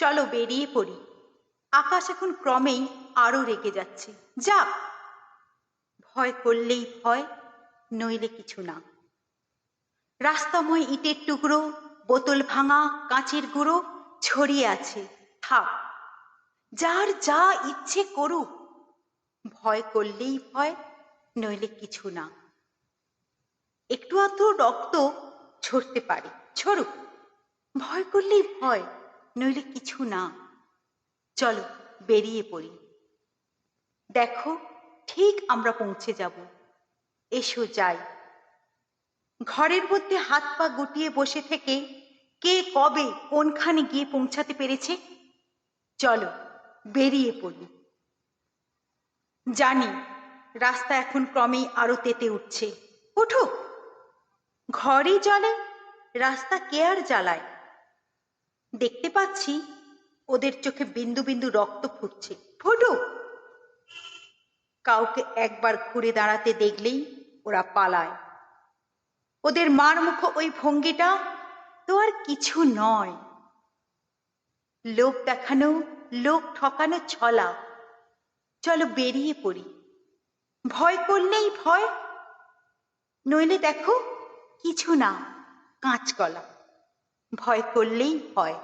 চলো বেরিয়ে পড়ি। আকাশ এখন ক্রমেই আরও রেগে যাচ্ছে। যাক ভয় করলেই ভয়, নইলে কিছু না। রাস্তাময় ইটের টুকরো, বোতল ভাঙা, কাঁচের গুঁড়ো ছড়িয়ে আছে। থাক, যার যা ইচ্ছে করুক। ভয় করলেই ভয়, নইলে কিছু না। একটু আধটু রক্ত ছড়তে পারে। ছড়ুক ভয় করলেই ভয়। নইলে কিছু না। চলো, বেরিয়ে পড়ি। দেখো, ঠিক আমরা পৌঁছে যাব। এসো যাই। ঘরের মধ্যে হাত পা গুটিয়ে বসে থেকে কে কবে, কোনখানে গিয়ে পৌঁছাতে পেরেছে? চলো, বেরিয়ে পড়ি। জানি, রাস্তা এখন ক্রমেই আরও তেতে উঠছে। উঠো ঘরই জলে রাস্তা কে আর জ্বালায়? দেখতে পাচ্ছি ওদের চোখে বিন্দু বিন্দু রক্ত ফুটছে। ফুটুক কাউকে একবার ঘুরে দাঁড়াতে দেখলেই ওরা পালায়। ওদের মার মুখ ওই ভঙ্গিটা তো আর কিছু নয়। লোক দেখানো লোক ঠকানো ছলা। চলো বেরিয়ে পড়ি। ভয় করলেই ভয়। নইলে দেখো কিছু না, কাঁচকলা। ভয় করলেই ভয়